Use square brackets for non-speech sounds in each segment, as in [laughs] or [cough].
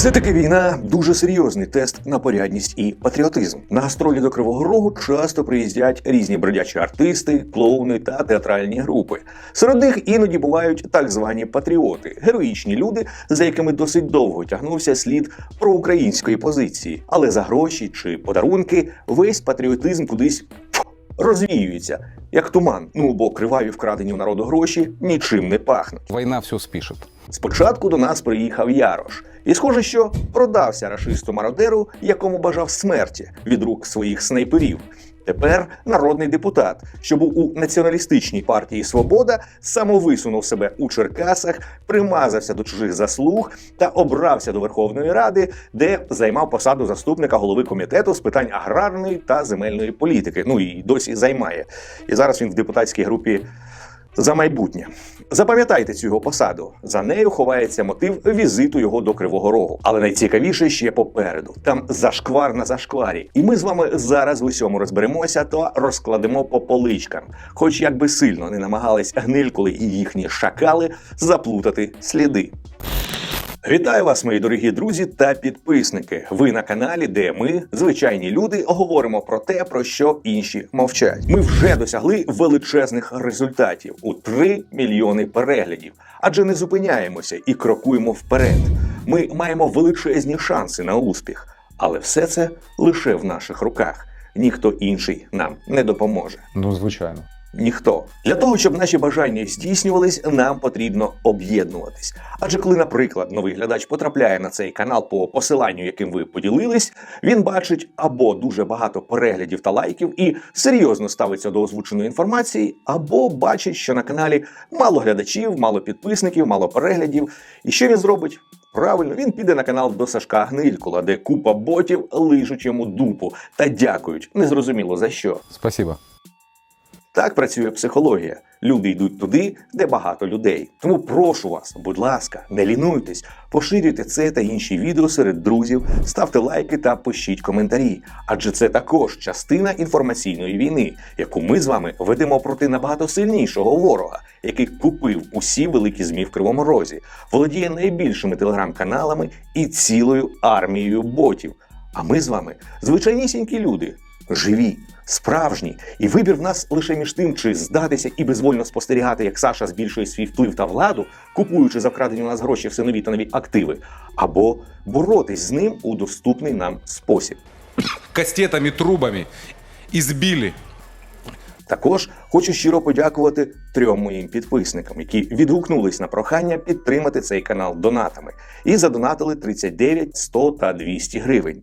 Все-таки війна дуже серйозний тест на порядність і патріотизм. На гастролі до Кривого Рогу часто приїздять різні бродячі артисти, клоуни та театральні групи. Серед них іноді бувають так звані патріоти, героїчні люди, за якими досить довго тягнувся слід проукраїнської позиції. Але за гроші чи подарунки весь патріотизм кудись розвіюється, як туман. Ну бо криваві вкрадені у народу гроші нічим не пахнуть. Война все спишет. Спочатку до нас приїхав Ярош, і схоже, що продався рашисту мародеру, якому бажав смерті від рук своїх снайперів. Тепер народний депутат, що був у націоналістичній партії Свобода, самовисунув себе у Черкасах, примазався до чужих заслуг та обрався до Верховної Ради, де займав посаду заступника голови комітету з питань аграрної та земельної політики. Ну і досі займає. І зараз він в депутатській групі за майбутнє. Запам'ятайте цю його посаду. За нею ховається мотив візиту його до Кривого Рогу. Але найцікавіше ще попереду. Там зашквар на зашкварі. І ми з вами зараз в усьому розберемося та розкладемо по поличкам. Хоч як би сильно не намагались гнилькули і їхні шакали заплутати сліди. Вітаю вас, мої дорогі друзі та підписники. Ви на каналі, де ми, звичайні люди, говоримо про те, про що інші мовчать. Ми вже досягли величезних результатів у 3 мільйони переглядів, адже не зупиняємося і крокуємо вперед. Ми маємо величезні шанси на успіх, але все це лише в наших руках. Ніхто інший нам не допоможе. Ну, звичайно. Ніхто для того, щоб наші бажання здійснювались, нам потрібно об'єднуватись. Адже коли, наприклад, новий глядач потрапляє на цей канал по посиланню, яким ви поділились, він бачить або дуже багато переглядів та лайків і серйозно ставиться до озвученої інформації, або бачить, що на каналі мало глядачів, мало підписників, мало переглядів. І що він зробить? Правильно, він піде на канал до Сашка Гнилькула, де купа ботів лижуть йому дупу та дякують. Незрозуміло за що. Спасибо. Так працює психологія. Люди йдуть туди, де багато людей. Тому прошу вас, будь ласка, не лінуйтесь, поширюйте це та інші відео серед друзів, ставте лайки та пишіть коментарі. Адже це також частина інформаційної війни, яку ми з вами ведемо проти набагато сильнішого ворога, який купив усі великі змі в Кривому Розі, володіє найбільшими телеграм-каналами і цілою армією ботів. А ми з вами звичайнісінькі люди, живі, справжні, і вибір в нас лише між тим, чи здатися і безвольно спостерігати, як Саша збільшує свій вплив та владу, купуючи за вкрадені у нас гроші все нові та нові активи, або боротись з ним у доступний нам спосіб. Кастетами, трубами і збілі. Також хочу щиро подякувати трьом моїм підписникам, які відгукнулись на прохання підтримати цей канал донатами і задонатили 39, 100 та 200 гривень.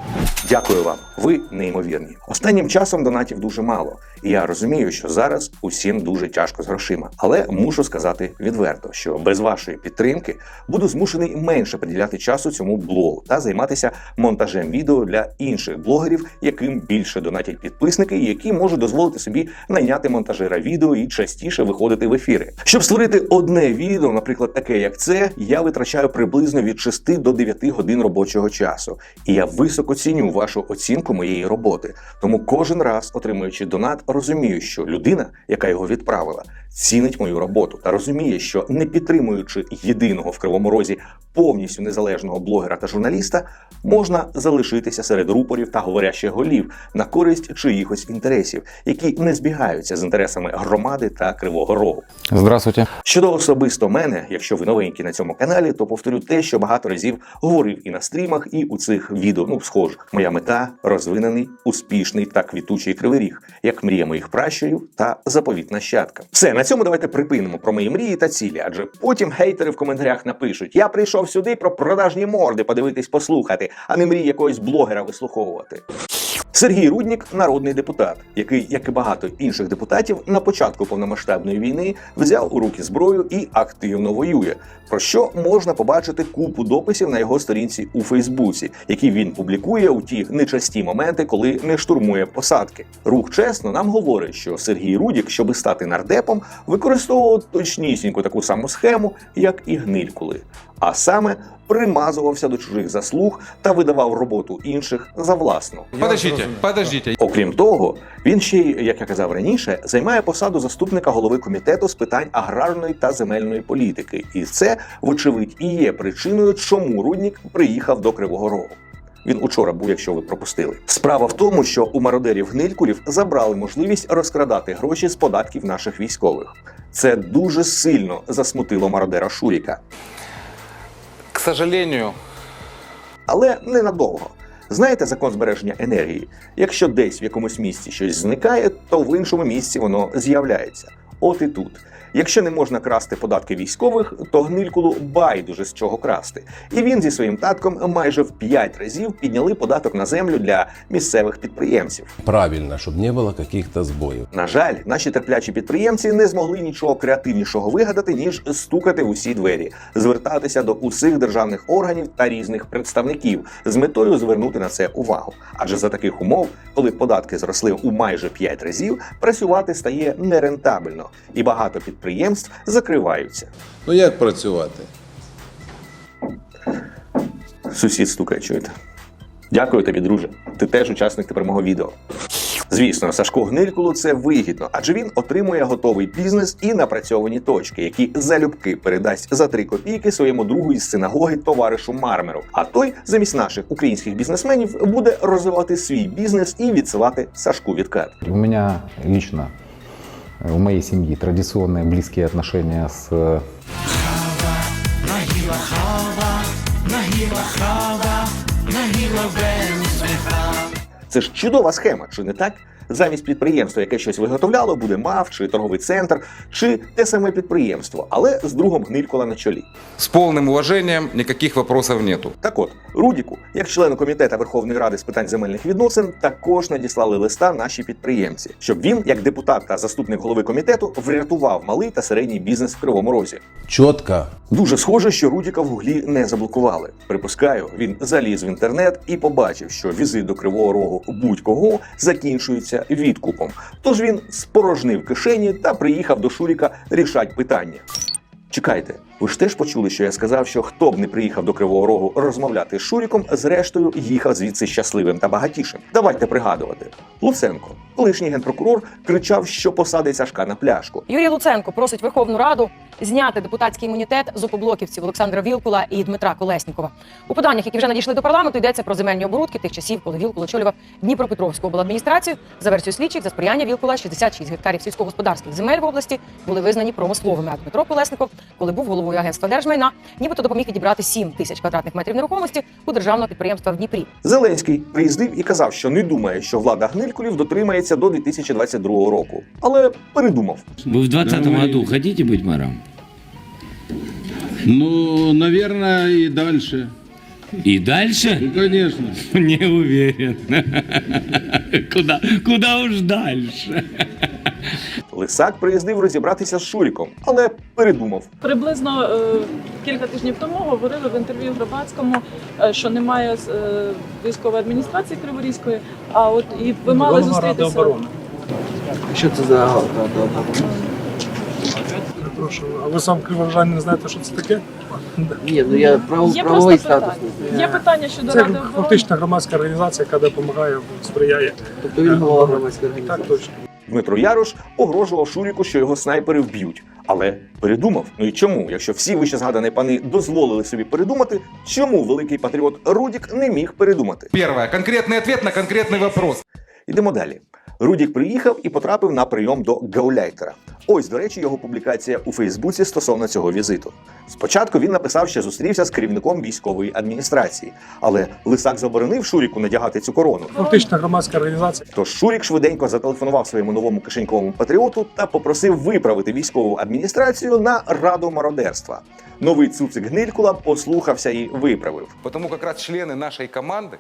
Дякую вам, ви неймовірні. Останнім часом донатів дуже мало, і я розумію, що зараз усім дуже тяжко з грошима. Але мушу сказати відверто, що без вашої підтримки буду змушений менше приділяти часу цьому блогу та займатися монтажем відео для інших блогерів, яким більше донатять підписники, які можуть дозволити собі найняти монтажера відео і частіше виходити в ефіри. Щоб створити одне відео, наприклад, таке як це, я витрачаю приблизно від 6 до 9 годин робочого часу. І я високо ціню вашу оцінку моєї роботи. Тому кожен раз, отримуючи донат, розумію, що людина, яка його відправила, цінить мою роботу та розуміє, що не підтримуючи єдиного в кривому розі повністю незалежного блогера та журналіста, можна залишитися серед рупорів та говорящих голів на користь чиїхось інтересів, які не збігаються з інтересами громади та кривого рогу. Здравствуйте. Щодо особисто мене, якщо ви новенькі на цьому каналі, то повторю те, що багато разів говорив і на стрімах, і у цих відео. Ну, схожих. Моя мета розвинений, успішний та квітучий кривий ріг, як мрія моїх пращурів та заповіт нащадка. Все на цьому давайте припинимо про мої мрії та цілі, адже потім хейтери в коментарях напишуть: я прийшов сюди про продажні морди подивитись, послухати, а не мрій якогось блогера вислуховувати. Сергій Руднік народний депутат, який, як і багато інших депутатів, на початку повномасштабної війни взяв у руки зброю і активно воює. Про що можна побачити купу дописів на його сторінці у Фейсбуці, які він публікує у ті нечасті моменти, коли не штурмує посадки. Рух чесно нам говорить, що Сергій Рудік, щоби стати нардепом, використовував точнісінько таку саму схему, як і гнилькули. А саме примазувався до чужих заслуг та видавав роботу інших за власну. Подождите, подождите. Окрім того, він ще й, як я казав раніше, займає посаду заступника голови комітету з питань аграрної та земельної політики, і це, вочевидь, і є причиною, чому Руднік приїхав до Кривого Рогу. Він учора був, якщо ви пропустили. Справа в тому, що у мародерів гнилькулів забрали можливість розкрадати гроші з податків наших військових. Це дуже сильно засмутило мародера Шуріка. К сожалению, але ненадовго. Знаєте закон збереження енергії? Якщо десь в якомусь місці щось зникає, то в іншому місці воно з'являється. От і тут. Якщо не можна красти податки військових, то гнилькулу байдуже з чого красти. І він зі своїм татком майже в 5 разів підняли податок на землю для місцевих підприємців. правильно, чтобы не было каких-то сбоев. На жаль, наші терплячі підприємці не змогли нічого креативнішого вигадати, ніж стукати в усі двері, звертатися до усіх державних органів та різних представників з метою звернути на це увагу. Адже за таких умов, коли податки зросли у майже 5 разів, працювати стає нерентабельно, і багато підприємств закриваються. Ну як працювати? Сусід стукає, чуєте? Дякую тобі, друже. Ти теж учасник тепер мого відео. Звісно, Сашко Гнилькулу це вигідно, адже він отримує готовий бізнес і напрацьовані точки, які залюбки передасть за 3 копійки своєму другу із синагоги товаришу Мармеру. А той замість наших українських бізнесменів буде розвивати свій бізнес і відсилати Сашку відкат. У меня лично, у моей семьи традиционные близкие отношения с э, Це ж чудова схема, чи не так? Замість підприємства, яке щось виготовляло, буде МАФ, чи торговий центр, чи те саме підприємство, але з другом Гнилькула на чолі. с полным уважением никаких вопросов нету. Так от, Рудіку, як члену комітету Верховної Ради з питань земельних відносин, також надіслали листа наші підприємці, щоб він, як депутат та заступник голови комітету, врятував малий та середній бізнес в Кривому Розі. Четко Дуже схоже, що Рудіка в гуглі не заблокували. Припускаю, він заліз в інтернет і побачив, що візит до Кривого Рогу будь-кого закінчується відкупом. Тож він спорожнив кишені та приїхав до Шуріка рішать питання. Чекайте, ви ж теж почули, що я сказав, що хто б не приїхав до Кривого Рогу розмовляти з Шуріком, зрештою їхав звідси щасливим та багатішим. Давайте пригадувати. Луценко, колишній генпрокурор, кричав, що посадить Сашка на пляшку. Юрій Луценко просить Верховну Раду зняти депутатський імунітет з опоблоківців Олександра Вілкула і Дмитра Колеснікова. У поданнях, які вже надійшли до парламенту, йдеться про земельні оборудки тих часів, коли Вілкул очолював Дніпропетровську обладміністрацію. За версією слідчих, за сприяння Вілкула 66 гектарів сільськогосподарських земель в області були визнані промисловими. А Дмитро Колесников, коли був головою агентства держмайна, нібито допоміг відібрати 7 тисяч квадратних метрів нерухомості у державного підприємства в Дніпрі. Зеленський приїздив і казав, що не думає, що влада гнилькулів дотримається до 2022 року, але передумав. Вы в 2020 Давай. году хотите быть мэром? Ну, наверное, и дальше. И дальше? Ну, конечно. [laughs] Не уверен. [laughs] Куда, куда уж дальше? Лисак приїздив розібратися з Шуріком, але передумав. Приблизно е, кілька тижнів тому говорили в інтерв'ю Гробацькому, е, що немає е, військової адміністрації Криворізької, а от і ви мали зустрітися. Що це за? Перепрошую, а ви сам криворожанин не знаєте, що це таке? Ні, ну я прав, Є правовий просто статус. питання. Є питання щодо Це ради оборони. фактично громадська організація, яка допомагає, сприяє. Тобто він голова громадської Так організації. точно. Дмитро Ярош погрожував Шуріку, що його снайпери вб'ють. Але передумав. Ну і чому? Якщо всі вище згадані пани дозволили собі передумати, чому великий патріот Рудік не міг передумати? Перше, конкретний відповідь на конкретний вопрос. Йдемо далі. Рудік приїхав і потрапив на прийом до гауляйтера. Ось, до речі, його публікація у Фейсбуці стосовно цього візиту. Спочатку він написав, що зустрівся з керівником військової адміністрації, але Лисак заборонив Шуріку надягати цю корону. Фактично громадська організація. Тож Шурік швиденько зателефонував своєму новому кишеньковому патріоту та попросив виправити військову адміністрацію на раду мародерства. Новий цуцик Гнилькула послухався і виправив. Потому как раз члены нашей команды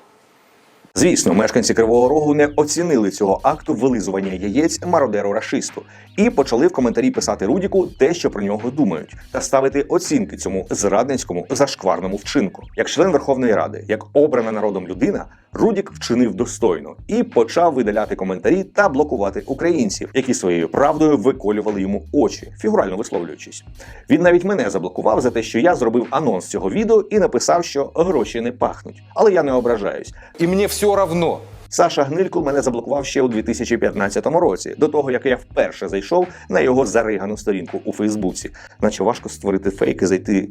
Звісно, мешканці Кривого Рогу не оцінили цього акту вилизування яєць мародеру рашисту і почали в коментарі писати Рудіку те, що про нього думають, та ставити оцінки цьому зрадницькому зашкварному вчинку. Як член Верховної Ради, як обрана народом людина, Рудік вчинив достойно і почав видаляти коментарі та блокувати українців, які своєю правдою виколювали йому очі, фігурально висловлюючись. Він навіть мене заблокував за те, що я зробив анонс цього відео і написав, що гроші не пахнуть. Але я не ображаюсь. И мне все равно. Саша Гнилькул мене заблокував ще у 2015 році, до того як я вперше зайшов на його заригану сторінку у Фейсбуці. Наче важко створити фейк і зайти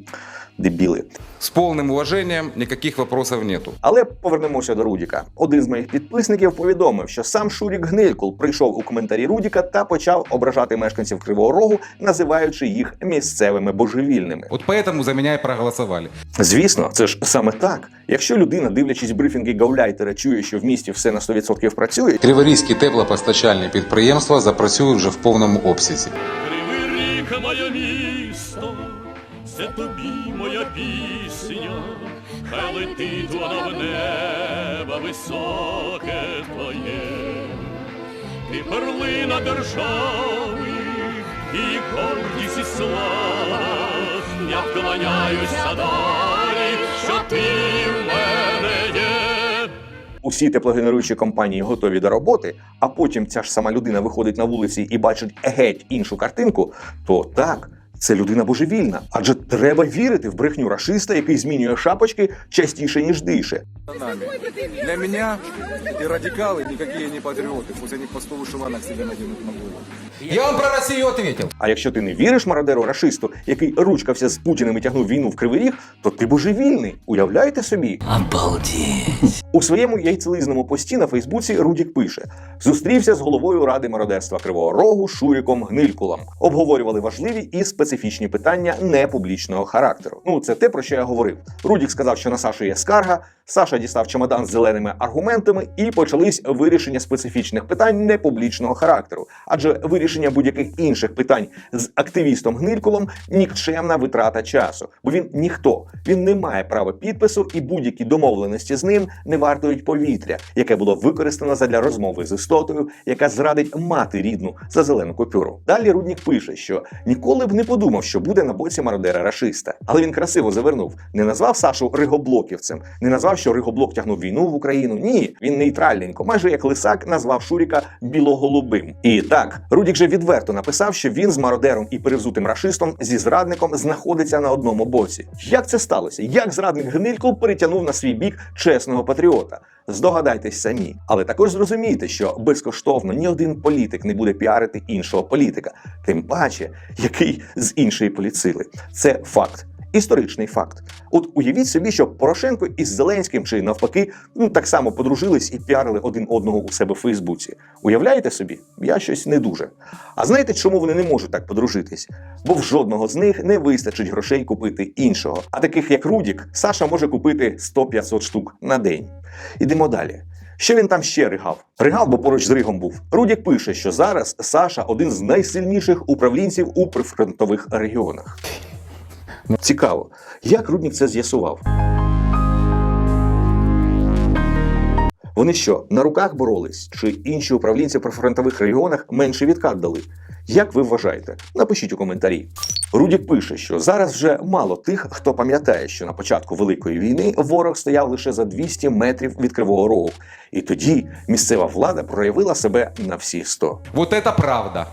дебіли. С полным уважением никаких вопросов нету. Але повернемося до Рудіка. Один з моїх підписників повідомив, що сам Шурік Гнилькул прийшов у коментарі Рудіка та почав ображати мешканців Кривого Рогу, називаючи їх місцевими божевільними. Вот поэтому за меня и проголосовали. Звісно, це ж саме так. Якщо людина, дивлячись брифінги гауляйтера, чує, що в місті все на 100% працює, Криворізькі теплопостачальні підприємства запрацюють вже в повному обсязі. Кривий рік моє місто, це тобі моя пісня, хай летить вона в небо високе твоє, ти перлина держави, і гордість і слава, я вклоняюся долі, що ти. Усі теплогенеруючі компанії готові до роботи, а потім ця ж сама людина виходить на вулиці і бачить геть іншу картинку, то так. Це людина божевільна, адже треба вірити в брехню рашиста, який змінює шапочки частіше ніж дише. Для меня и радикалы никакие не патриоты. Пусть они по 100 вышиванок себе наденут на голову. Я вам про Россию ответил. А якщо ти не віриш мародеру рашисту, який ручкався з Путіним і тягнув війну в Кривий Ріг, то ти божевільний. Уявляєте собі? Обалдеть. У своєму яйцелизному пості на Фейсбуці Рудік пише: зустрівся з головою ради мародерства Кривого Рогу Шуріком Гнилькулом. Обговорювали важливі і специфічні питання непублічного характеру. Ну, це те, про що я говорив. Рудік сказав, що на Сашу є скарга. Саша дістав чемодан з зеленими аргументами, і почались вирішення специфічних питань непублічного характеру. Адже вирішення будь-яких інших питань з активістом Гнилькулом нікчемна витрата часу, бо він ніхто, він не має права підпису, і будь-які домовленості з ним не вартують повітря, яке було використано задля розмови з істотою, яка зрадить мати рідну за зелену купюру. Далі Руднік пише, що ніколи б не подумав, що буде на боці мародера рашиста, але він красиво завернув, не назвав Сашу ригоблоківцем, не назвав, що Ригоблок тягнув війну в Україну. Ні, він нейтральненько, майже як лисак назвав Шуріка білоголубим. І так, Рудік же відверто написав, що він з мародером і перевзутим рашистом зі зрадником знаходиться на одному боці. Як це сталося? Як зрадник Гнильков перетягнув на свій бік чесного патріота? Здогадайтесь самі, але також зрозумійте, що безкоштовно ні один політик не буде піарити іншого політика, тим паче, який з іншої поліцили. Це факт. Історичний факт. От уявіть собі, що Порошенко із Зеленським чи навпаки ну так само подружились і піарили один одного у себе в Фейсбуці. Уявляєте собі? Я щось не дуже. А знаєте, чому вони не можуть так подружитись? Бо в жодного з них не вистачить грошей купити іншого. А таких як Рудік, Саша може купити 100-500 штук на день. Ідемо далі. Що він там ще ригав? Ригав, бо поруч з Ригом був. Рудік пише, що зараз Саша один з найсильніших управлінців у прифронтових регіонах. Цікаво, як Руднік це з'ясував? Вони що, на руках боролись? Чи інші управлінці в прифронтових регіонах менше відкат дали? Як ви вважаєте? Напишіть у коментарі. Рудік пише, що зараз вже мало тих, хто пам'ятає, що на початку Великої війни ворог стояв лише за 200 метрів від Кривого Рогу. І тоді місцева влада проявила себе на всі 100. Вот это правда.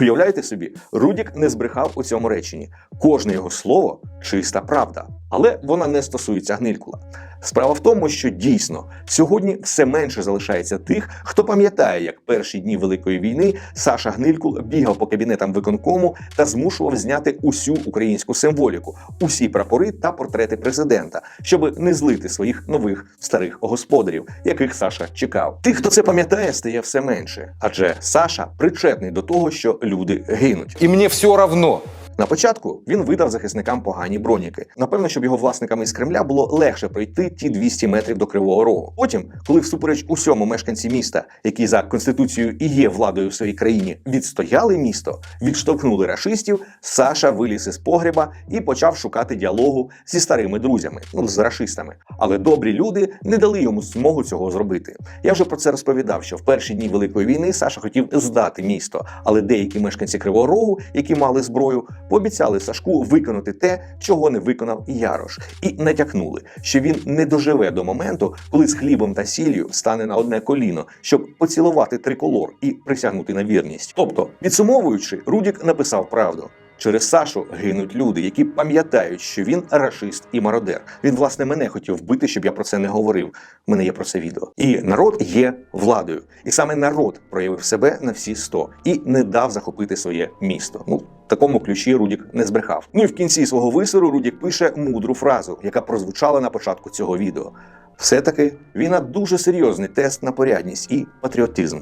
Уявляєте собі, Рудік не збрехав у цьому реченні. Кожне його слово чиста правда, але вона не стосується гнилькула. Справа в тому, що дійсно сьогодні все менше залишається тих, хто пам'ятає, як перші дні Великої війни Саша Гнилькул бігав по кабінетам виконкому та змушував зняти усю українську символіку, усі прапори та портрети президента, щоб не злити своїх нових старих господарів, яких Саша чекав. Тих, хто це пам'ятає, стає все менше, адже Саша причетний до того, що люди гинуть. И мне все равно. На початку він видав захисникам погані броніки. Напевно, щоб його власникам із Кремля було легше пройти ті 200 метрів до Кривого Рогу. Потім, коли всупереч усьому мешканці міста, які за конституцією і є владою в своїй країні, відстояли місто, відштовхнули рашистів, Саша виліз із погреба і почав шукати діалогу зі старими друзями, ну з рашистами. Але добрі люди не дали йому змогу цього зробити. Я вже про це розповідав, що в перші дні великої війни Саша хотів здати місто, але деякі мешканці Кривого Рогу, які мали зброю, пообіцяли Сашку виконати те, чого не виконав Ярош, і натякнули, що він не доживе до моменту, коли з хлібом та сіллю стане на одне коліно, щоб поцілувати триколор і присягнути на вірність. Тобто, підсумовуючи, Рудік написав правду. Через Сашу гинуть люди, які пам'ятають, що він рашист і мародер. Він власне мене хотів вбити, щоб я про це не говорив. У мене є про це відео. І народ є владою, і саме народ проявив себе на всі 100 і не дав захопити своє місто. Ну. Такому ключі Рудік не збрехав. Ну і в кінці свого висору Рудік пише мудру фразу, яка прозвучала на початку цього відео. Все-таки війна дуже серйозний тест на порядність і патріотизм.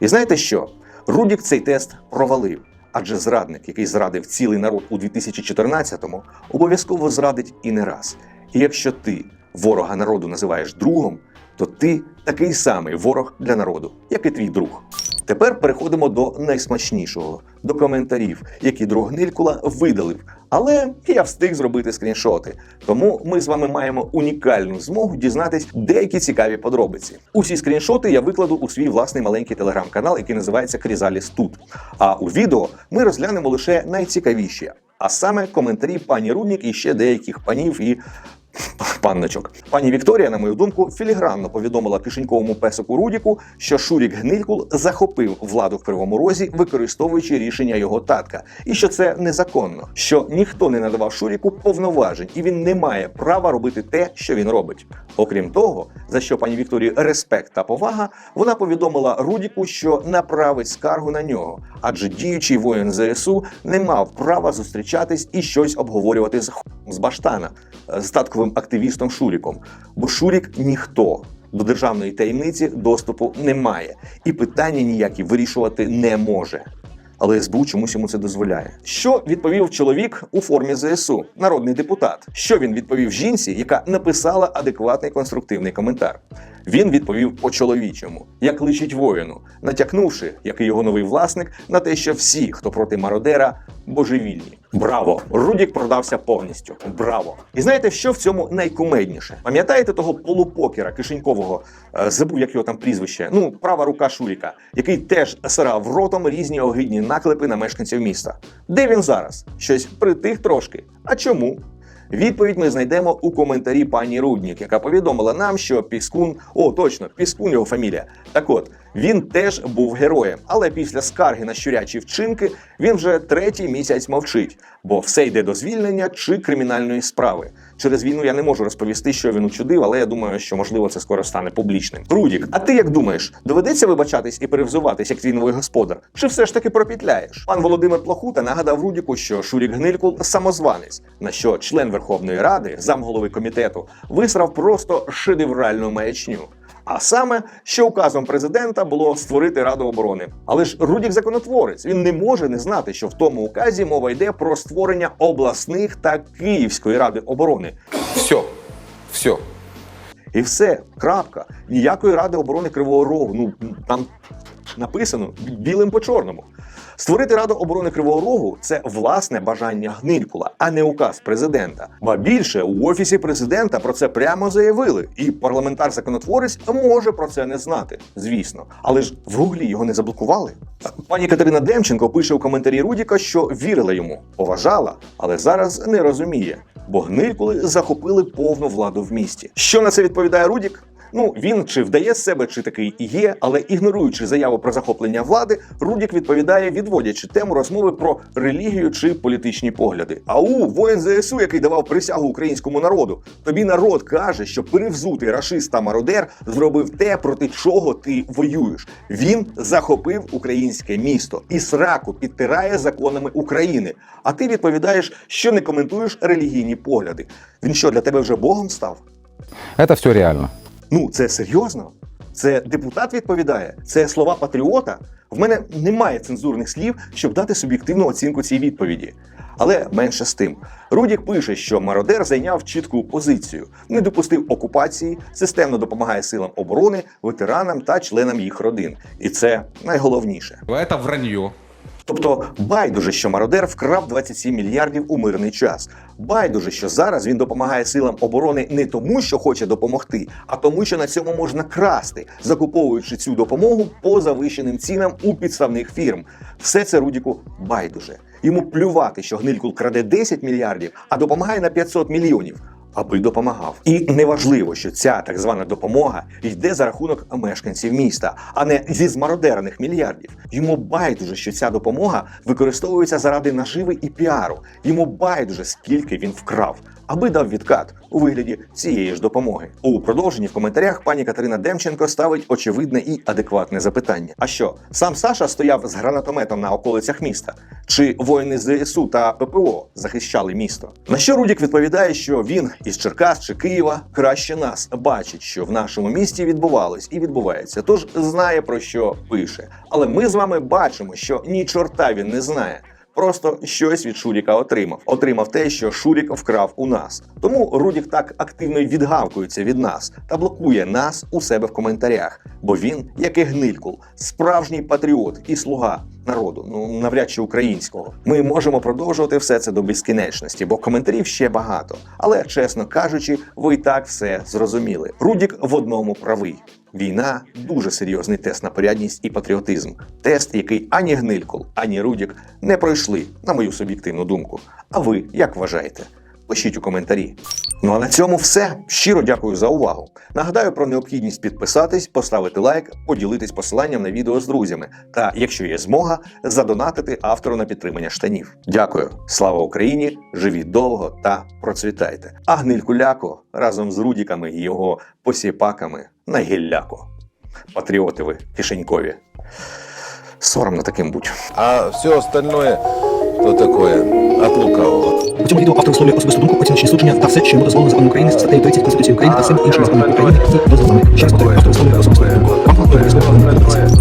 І знаєте що? Рудік цей тест провалив. Адже зрадник, який зрадив цілий народ у 2014-му, обов'язково зрадить і не раз. І якщо ти ворога народу називаєш другом, то ти такий самий ворог для народу, як і твій друг. Тепер переходимо до найсмачнішого до коментарів, які друг Гнилькула видалив. Але я встиг зробити скріншоти. Тому ми з вами маємо унікальну змогу дізнатись деякі цікаві подробиці. Усі скріншоти я викладу у свій власний маленький телеграм-канал, який називається Крізаліс Тут. А у відео ми розглянемо лише найцікавіші, а саме коментарі пані Руднік і ще деяких панів і панночок. Пані Вікторія, на мою думку, філігранно повідомила кишеньковому песику Рудіку, що Шурік Гнилькул захопив владу в Кривому Розі, використовуючи рішення його татка, і що це незаконно, що ніхто не надавав Шуріку повноважень, і він не має права робити те, що він робить. Окрім того, за що пані Вікторії респект та повага, вона повідомила Рудіку, що направить скаргу на нього, адже діючий воїн ЗСУ не мав права зустрічатись і щось обговорювати з з Баштана, з татковим активістом Шуріком. Бо Шурік ніхто. До державної таємниці доступу не має і питання ніякі вирішувати не може. Але СБУ чомусь йому це дозволяє. Що відповів чоловік у формі ЗСУ, народний депутат? Що він відповів жінці, яка написала адекватний конструктивний коментар? Він відповів по-чоловічому, як личить воїну, натякнувши, як і його новий власник, на те, що всі, хто проти мародера, божевільні. Браво! Рудік продався повністю. Браво! І знаєте, що в цьому найкумедніше? Пам'ятаєте того полупокера кишенькового, е, забув як його там прізвище? Ну, права рука Шуріка, який теж сирав ротом різні огидні наклепи на мешканців міста. Де він зараз? Щось притих трошки. А чому? Відповідь ми знайдемо у коментарі пані Руднік, яка повідомила нам, що Піскун, о, точно, Піскун його фамілія. Так от, він теж був героєм, але після скарги на щурячі вчинки він вже третій місяць мовчить, бо все йде до звільнення чи кримінальної справи. Через війну я не можу розповісти, що він учудив, але я думаю, що можливо це скоро стане публічним. Рудік, а ти як думаєш, доведеться вибачатись і перевзуватись, як твій новий господар? Чи все ж таки пропітляєш? Пан Володимир Плохута нагадав Рудіку, що Шурік Гнилькул самозванець, на що член Верховної Ради, замголови комітету, висрав просто шедевральну маячню. А саме, що указом президента було створити Раду оборони. Але ж Рудік законотворець. Він не може не знати, що в тому указі мова йде про створення обласних та Київської ради оборони. Все, все. І все, крапка. Ніякої ради оборони Кривого Рогу. Ну там написано білим по чорному. Створити Раду оборони Кривого Рогу це власне бажання Гнилькула, а не указ президента. Ба більше у офісі президента про це прямо заявили, і парламентар-законотворець може про це не знати, звісно. Але ж в гуглі його не заблокували. Пані Катерина Демченко пише у коментарі Рудіка, що вірила йому, поважала, але зараз не розуміє, бо гнилькули захопили повну владу в місті. Що на це відповідає Рудік? Ну, він чи вдає себе, чи такий і є, але ігноруючи заяву про захоплення влади, Рудік відповідає, відводячи тему розмови про релігію чи політичні погляди. Ау, воїн ЗСУ, який давав присягу українському народу. Тобі народ каже, що перевзутий рашист та мародер зробив те, проти чого ти воюєш. Він захопив українське місто і сраку підтирає законами України. А ти відповідаєш, що не коментуєш релігійні погляди. Він що для тебе вже богом став? Это все реально. Ну, це серйозно? Це депутат відповідає? Це слова патріота? В мене немає цензурних слів, щоб дати суб'єктивну оцінку цій відповіді. Але менше з тим. Рудік пише, що мародер зайняв чітку позицію, не допустив окупації, системно допомагає силам оборони, ветеранам та членам їх родин. І це найголовніше. Это вранье. Тобто байдуже, що мародер вкрав 27 мільярдів у мирний час. Байдуже, що зараз він допомагає силам оборони не тому, що хоче допомогти, а тому, що на цьому можна красти, закуповуючи цю допомогу по завищеним цінам у підставних фірм. Все це Рудіку байдуже. Йому плювати, що гнилькул краде 10 мільярдів, а допомагає на 500 мільйонів. Аби допомагав, і неважливо, що ця так звана допомога йде за рахунок мешканців міста, а не зі змародерених мільярдів. Йому байдуже, що ця допомога використовується заради наживи і піару. Йому байдуже, скільки він вкрав, аби дав відкат у вигляді цієї ж допомоги. У продовженні в коментарях пані Катерина Демченко ставить очевидне і адекватне запитання: а що сам Саша стояв з гранатометом на околицях міста? Чи воїни ЗСУ та ППО захищали місто? На що Рудік відповідає, що він із Черкас чи Києва краще нас бачить, що в нашому місті відбувалось і відбувається, тож знає про що пише. Але ми з вами бачимо, що ні чорта він не знає. Просто щось від Шуріка отримав. Отримав те, що Шурік вкрав у нас. Тому Рудік так активно відгавкується від нас та блокує нас у себе в коментарях. Бо він, як і гнилькул, справжній патріот і слуга народу, ну навряд чи українського. Ми можемо продовжувати все це до безкінечності, бо коментарів ще багато. Але чесно кажучи, ви і так все зрозуміли. Рудік в одному правий. Війна дуже серйозний тест на порядність і патріотизм. Тест, який ані Гнилькол, ані Рудік не пройшли, на мою суб'єктивну думку. А ви як вважаєте? Пишіть у коментарі. Ну а на цьому все. Щиро дякую за увагу. Нагадаю про необхідність підписатись, поставити лайк, поділитись посиланням на відео з друзями. Та, якщо є змога, задонатити автору на підтримання штанів. Дякую, слава Україні! Живіть довго та процвітайте. А гнильку ляко разом з Рудіками і його посіпаками на гілляку. Патріоти ви кишенькові. Соромно таким будь. А все остальное, то такое, от лукавого. У цьому відео автор висловлює особисту думку, оціночні судження та все, що йому дозволено законом України, статтею 30 Конституції України та всім іншим законом України, які дозволені. Ще раз повторюю, автор висловлює особисту думку. Вам обов'язково